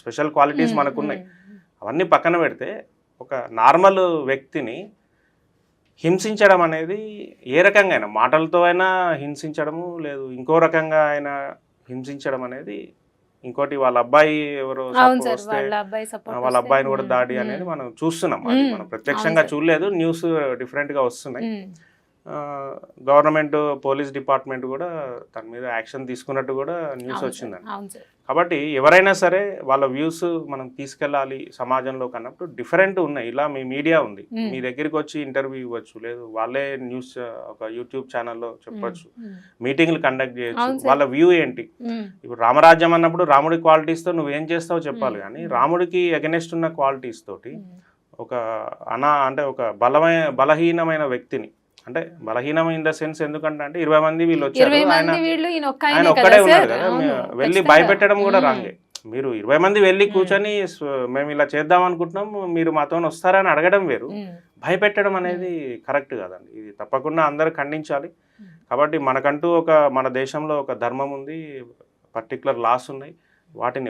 Special qualities మనకున్నాయి. అవన్నీ పక్కన పెడితే ఒక నార్మల్ వ్యక్తిని హింసించడం అనేది ఏ రకంగా అయినా మాటలతో అయినా హింసించడము లేదు ఇంకో రకంగా అయినా హింసించడం అనేది ఇంకోటి వాళ్ళ అబ్బాయి ఎవరో వాళ్ళ అబ్బాయిని కూడా దాడి అనేది మనం చూస్తున్నాం. మనం ప్రత్యక్షంగా. చూడలేదు న్యూస్ డిఫరెంట్గా వస్తున్నాయి గవర్నమెంట్ పోలీస్ డిపార్ట్మెంట్ కూడా తన మీద యాక్షన్ తీసుకున్నట్టు కూడా న్యూస్ వచ్చిందండి కాబట్టి ఎవరైనా సరే వాళ్ళ వ్యూస్ మనం తీసుకెళ్ళాలి సమాజంలో కన్నప్పుడు డిఫరెంట్ ఉన్నాయి ఇలా మీ మీడియా ఉంది. మీ దగ్గరికి వచ్చి ఇంటర్వ్యూ ఇవ్వచ్చు లేదు వాళ్ళే న్యూస్ ఒక యూట్యూబ్ ఛానల్లో చెప్పొచ్చు. మీటింగ్లు కండక్ట్ చేయొచ్చు. వాళ్ళ వ్యూ ఏంటి. ఇప్పుడు రామరాజ్యం అన్నప్పుడు రాముడి క్వాలిటీస్తో నువ్వేం చేస్తావో చెప్పాలి. కానీ. రాముడికి అగెనెస్ట్ ఉన్న క్వాలిటీస్ తోటి. ఒక అనా అంటే ఒక బలమైన బలహీనమైన వ్యక్తిని అంటే బలహీనం ఇన్ ద సెన్స్ ఎందుకంటే అంటే ఇరవై మంది వీళ్ళు వచ్చారు ఆయన ఒక్కడే సార్ కదా వెళ్ళి. భయపెట్టడం కూడా. రాంగే మీరు ఇరవై మంది వెళ్ళి. కూర్చొని మేము ఇలా చేద్దాం అనుకుంటున్నాం మీరు మాతో వస్తారని అడగడం వేరు. భయపెట్టడం అనేది కరెక్ట్ కాదండి ఇది తప్పకుండా అందరూ ఖండించాలి. కాబట్టి మనకంటూ ఒక మన దేశంలో ఒక ధర్మం ఉంది పర్టికులర్ లాస్ ఉన్నాయి వాటిని